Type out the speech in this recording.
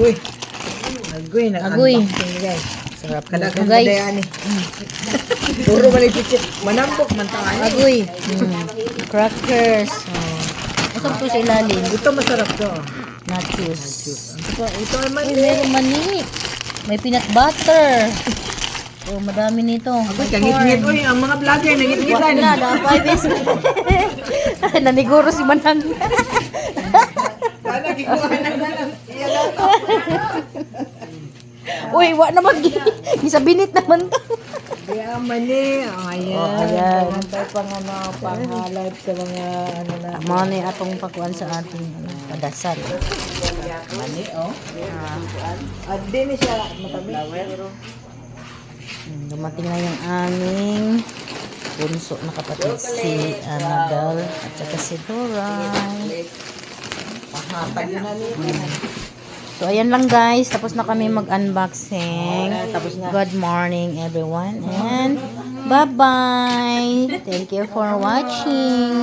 Uy. Agoy, nag Agoy. guys. Sarap nito kan guys. ni. Puro balik chichit. Manambok man tayo. Agoy. Mm. Crackers. Oh. Masarap to sa ilalim. Ito masarap to. Nachos. Ito, ito naman Uy, meron mani. May peanut butter. Oh, madami nito. Uy, kangit-ngit. Uy, ang mga vlogger, nangit-ngitan. Wala na, five is. Naniguro si Manang. Sana gikuha na na. Uy, wa naman. Gisabinit naman to. Kaya mani. Oh, ayan. Oh, ayan. Pangantay pang ano, pang live sa mga ano na. Mga ni atong pakuan sa ating ano, padasal. Mani, oh. At din siya matabi. Hmm, Dumating na yung aming bunso na kapatid si Annabelle at saka si Doray. Pahatag na ni. So, ayan lang guys. Tapos na kami mag-unboxing. Na. Good morning everyone. And bye-bye. Thank you for watching.